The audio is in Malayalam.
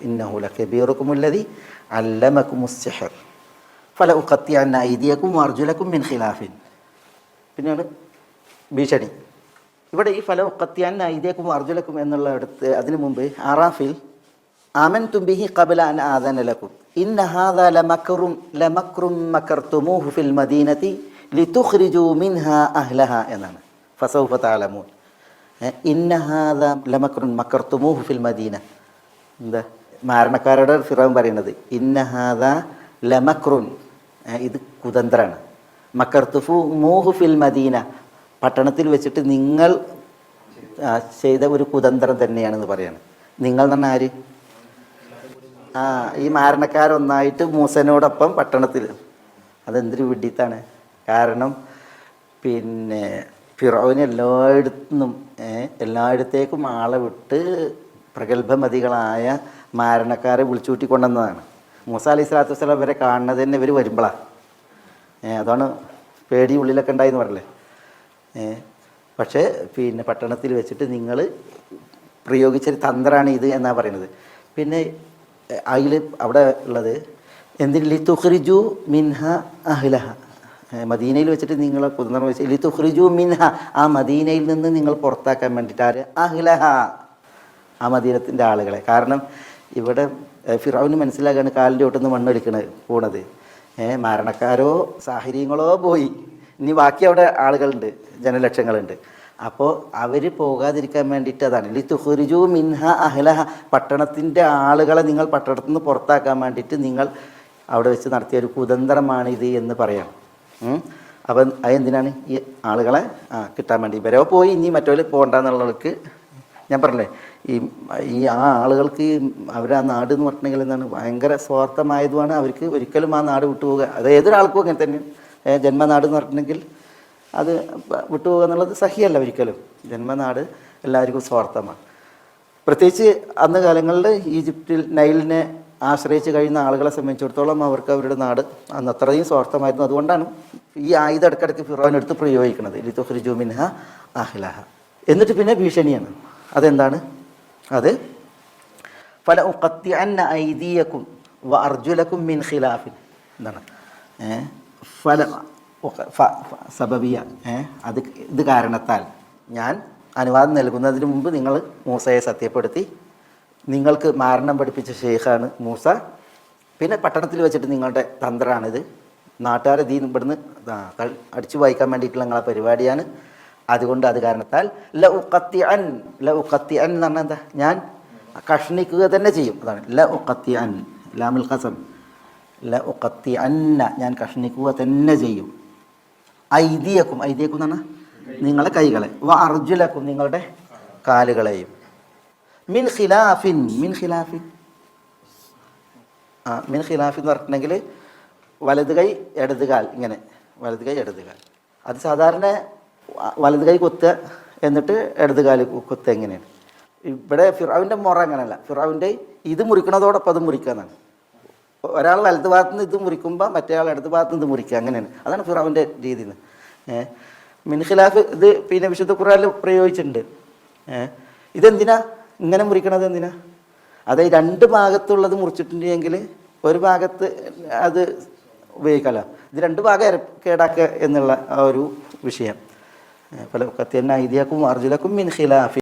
ഇന്നഹു ലഖബീറുക്കുമുല്ലദി അല്ലമക്കുമുസ്സിഹർ ഫല ഉഖത്തിയന്ന ഐദിയക്കും അർജുലക്കും മിൻ ഖിലാഫിൻ പിന്നീട് ഭീഷണി. ഇവിടെ ഈ ഫല ഉഖത്തിയന്ന ഐദിയക്കും അർജുലക്കും എന്നുള്ള അടുത്ത് അതിനു മുമ്പ് ആറാഫിൽ ആമൻ തുംബിഹി കബല അൻ ആദനലക്കും ഇന്ന ഹാദ ലമക്റും ലമക്റും മക്കർത്തുമൂഹു ഫിൽ മദീനത്തി ലിതുഖ്രിജു മിൻഹ അഹ്ലഹ എന്നാണ്. ഫസൗഫ തഅലമൂൻ. ഏ, ഇന്ന ഹാദ ലമക്റുൻ മക്കർത്തുമൂഹു ഫിൽ മദീന. എന്താ? മാരണക്കാരുടെ ഫിറാവും പറയുന്നത് ഇന്നഹാദ ലമക്രുൻ. ഇത് കുതന്ത്രാണ്. മക്കർത്തുഫു മൂഹു ഫിൽ മദീന. പട്ടണത്തിൽ വെച്ചിട്ട് നിങ്ങൾ ചെയ്ത ഒരു കുതന്ത്രം തന്നെയാണെന്ന് പറയാണ്. നിങ്ങൾ പറഞ്ഞാൽ ആര്? ആ ഈ മാരണക്കാരൊന്നായിട്ട് മൂസനോടൊപ്പം പട്ടണത്തിൽ. അതെന്തൊരു വിഡിത്താണ് കാരണം പിന്നെ ഫിറോവിന് എല്ലായിടത്തുനിന്നും എല്ലായിടത്തേക്കും ആളെ വിട്ട് പ്രഗത്ഭമതികളായ മാരണക്കാരെ വിളിച്ചുകൂട്ടി കൊണ്ടുവന്നതാണ്. മൂസ അലി സ്വലാത്തു വസ്സലാം ഇവരെ കാണുന്നത് തന്നെ ഇവർ വരുമ്പോഴാണ് അതാണ് പേടി ഉള്ളിലൊക്കെ ഉണ്ടായെന്ന് പറയല്ലേ പക്ഷേ പിന്നെ പട്ടണത്തിൽ വെച്ചിട്ട് നിങ്ങൾ പ്രയോഗിച്ചൊരു തന്ത്രമാണ് ഇത് എന്നാണ് പറയുന്നത്. പിന്നെ അതിൽ അവിടെ ഉള്ളത് എന്തിന്? ലി തുഖ്രിജു മിൻഹ അഹ്ലഹ. മദീനയിൽ വെച്ചിട്ട് നിങ്ങൾ കുതിർന്നു ലി തുഖ്രിജു മിൻഹ ആ മദീനയിൽ നിന്ന് നിങ്ങൾ പുറത്താക്കാൻ വേണ്ടിയിട്ട് അഹ്ലഹ. ആ മദീനത്തിന്റെ ആളുകളെ. കാരണം ഇവിടെ ഫിറാവിന് മനസ്സിലാക്കാണ് കാലിന്റെ ഒട്ടുന്ന് മണ്ണൊലിക്കണത് പോണത്. ഏഹ് മരണക്കാരോ സാഹചര്യങ്ങളോ പോയി. ഇനി ബാക്കി അവിടെ ആളുകളുണ്ട് ജനലക്ഷങ്ങളുണ്ട്. അപ്പോൾ അവർ പോകാതിരിക്കാൻ വേണ്ടിയിട്ട് അതാണ്. ലി തുഹുരിജു മിൻഹ അഹ്ലഹ പട്ടണത്തിന്റെ ആളുകളെ നിങ്ങൾ പട്ടണത്തിൽ നിന്ന് പുറത്താക്കാൻ വേണ്ടിയിട്ട് നിങ്ങൾ അവിടെ വെച്ച് നടത്തിയ ഒരു കുതന്ത്രമാണ് ഇത് എന്ന് പറയാം. അപ്പം അതെന്തിനാണ് ഈ ആളുകളെ കിട്ടാൻ വേണ്ടി. ഇവരോ പോയി ഇനി മറ്റവർ പോകണ്ടെന്നുള്ളവർക്ക് ഞാൻ പറഞ്ഞില്ലേ ഈ ഈ ആ ആളുകൾക്ക് ഈ അവരാ നാട് എന്ന് പറഞ്ഞിട്ടുണ്ടെങ്കിൽ എന്താണ്? ഭയങ്കര സ്വാർത്ഥമായതുമാണ് അവർക്ക് ഒരിക്കലും ആ നാട് വിട്ടുപോകുക അത് ഏതൊരാൾക്കും അങ്ങനെ തന്നെ. ജന്മനാട് എന്ന് പറഞ്ഞിട്ടുണ്ടെങ്കിൽ അത് വിട്ടുപോകുക എന്നുള്ളത് സഹിയല്ല ഒരിക്കലും. ജന്മനാട് എല്ലാവർക്കും സ്വാർത്ഥമാണ്. പ്രത്യേകിച്ച് അന്ന് കാലങ്ങളിൽ ഈജിപ്തിൽ നൈലിനെ ആശ്രയിച്ച് കഴിയുന്ന ആളുകളെ സംബന്ധിച്ചിടത്തോളം അവർക്ക് അവരുടെ നാട് അന്ന് അത്രയും സ്വാർത്ഥമായിരുന്നു. അതുകൊണ്ടാണ് ഈ ആയുധം ഇടയ്ക്കിടയ്ക്ക് ഫിറോനെടുത്ത് പ്രയോഗിക്കുന്നത്. ലിത്തുഹ്രിജുമിൻഹ അഹ്ലഹ. എന്നിട്ട് പിന്നെ ഭീഷണിയാണ്. അതെന്താണ്? അത് ഫല ഉക്കത്തി അന്ന ഐദിയക്കും വ അർജുലക്കും മിൻ ഖിലാഫിൻ എന്താണ്? ഫല സബബിയ? അത് ഇത് കാരണത്താൽ ഞാൻ അനുവാദം നൽകുന്നതിന് മുമ്പ് നിങ്ങൾ മൂസയെ സത്യപ്പെടുത്തി നിങ്ങൾക്ക് മാരണം പഠിപ്പിച്ച ഷെയ്ഖാണ് മൂസ പിന്നെ പട്ടണത്തിൽ വെച്ചിട്ട് നിങ്ങളുടെ തന്ത്രമാണിത് നാട്ടുകാരെ ദീ ഇവിടുന്ന് അടിച്ചു വായിക്കാൻ വേണ്ടിയിട്ടുള്ള നിങ്ങളെ പരിപാടിയാണ് അതുകൊണ്ട് അത് കാരണത്താൽ ല ഉക്കത്തി അൻ ല ഉക്കത്തി അൻ എന്ന് പറഞ്ഞാൽ എന്താ? ഞാൻ കഷ്ണിക്കുക തന്നെ ചെയ്യും. അതാണ് ല ഉക്കത്തി അൻ ലാമുൽ ഖസം. ല ഉക്കത്തി അന്ന ഞാൻ കഷ്ണിക്കുക തന്നെ ചെയ്യും. ഐതിയക്കും ഐതിയക്കും എന്ന് പറഞ്ഞാൽ നിങ്ങളെ കൈകളെ. വ അർജുലക്കും നിങ്ങളുടെ കാലുകളെയും. മിൻ ഖിലാഫിൻ മിൻ ഖിലാഫിൻ. ആ മിൻ ഖിലാഫിൻ എന്ന് പറഞ്ഞിട്ടുണ്ടെങ്കിൽ വലത് കൈ ഇടത് കാൽ ഇങ്ങനെ. വലത് കൈ ഇടത് കാൽ. അത് സാധാരണ വലത് കൈ കുത്തുക എന്നിട്ട് ഇടത് കാൽ കുത്തുക എങ്ങനെയാണ്? ഇവിടെ ഫിറാവിന്റെ മുറ അങ്ങനെയല്ല ഫിറാവിന്റെ ഇത് മുറിക്കണതോടൊപ്പം അത് മുറിക്കുക എന്നാണ്. ഒരാൾ വലത് ഭാഗത്ത് നിന്ന് ഇത് മുറിക്കുമ്പോൾ മറ്റേ ആൾ ഇടത് ഭാഗത്ത് നിന്ന് മുറിക്കുക അങ്ങനെയാണ്. അതാണ് ഫിറാവിന്റെ രീതി എന്ന്. ഏഹ് മിൻ ഖിലാഫ് ഇത് പിന്നെ വിശുദ്ധ ഖുറാനിൽ പ്രയോഗിച്ചിട്ടുണ്ട്. ഇതെന്തിനാ ഇങ്ങനെ മുറിക്കണത് എന്തിനാ? അത് രണ്ട് ഭാഗത്തുള്ളത് മുറിച്ചിട്ടുണ്ടെങ്കിൽ ഒരു ഭാഗത്ത് അത് ഉപയോഗിക്കാമല്ലോ ഇത് രണ്ട് ഭാഗം കേടാക്കുക എന്നുള്ള ആ ഒരു വിഷയം. പല കത്തിയന്ന ഐതിയാക്കും അർജുലക്കും മിൻ ഖിലാഫി